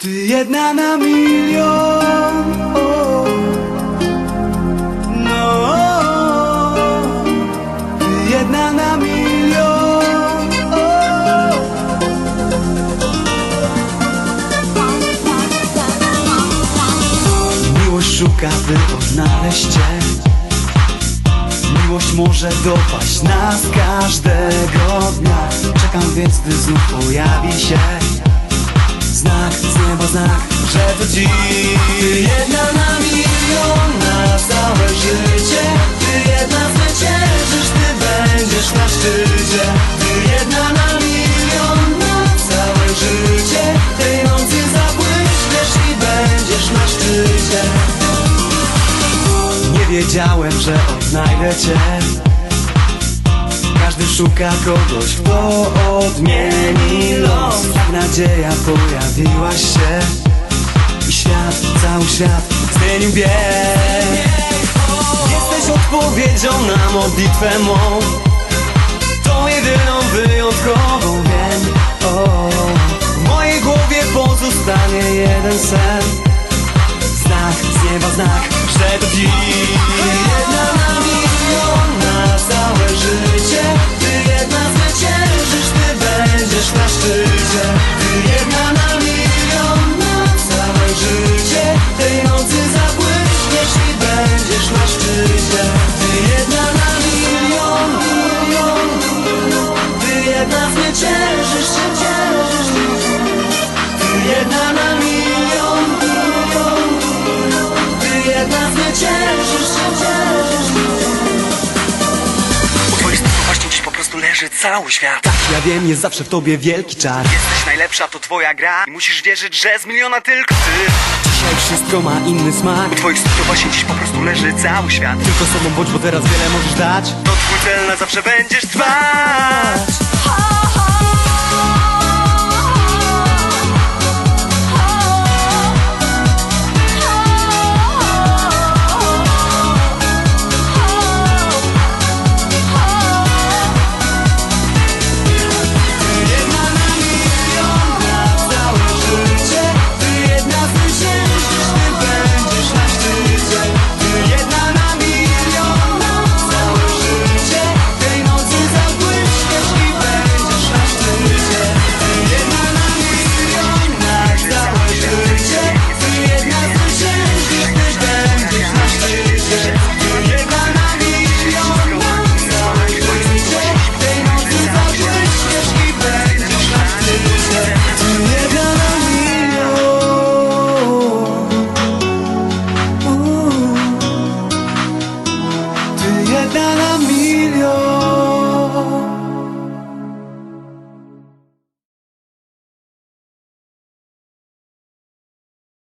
Ty jedna na milion o. No Ty jedna na milion o. Miłość szuka, by odnaleźć cię Miłość może dopaść nas każdego dnia Czekam więc, gdy znów pojawi się Znak z nieba, znak, że to dziś. Ty jedna na milion na całe życie. Ty jedna zwyciężysz, ty będziesz na szczycie. Ty jedna na milion na całe życie. Tej nocy zabłyśniesz i będziesz na szczycie. Nie wiedziałem, że odnajdę cię każdy szuka kogoś, kto odmieni los. Nadzieja pojawiłaś się I świat, cały świat zmienił bieg. Jesteś odpowiedzią na modlitwę mą. To jedyną wyjątkową wiem W mojej głowie pozostanie jeden sen. Znak z nieba, znak, że to dziś jedna na milion, milion Ty jedna zwyciężysz, Po dziś po prostu leży cały świat. Ja wiem, jest zawsze w tobie wielki czar. Jesteś najlepsza, to twoja gra. I musisz wierzyć, że z miliona tylko ty. Dzisiaj wszystko ma inny smak. Po twoich stóp właśnie dziś po prostu leży cały świat. Tylko sobą bądź, bo teraz wiele możesz dać. To twój cel na zawsze będziesz trwać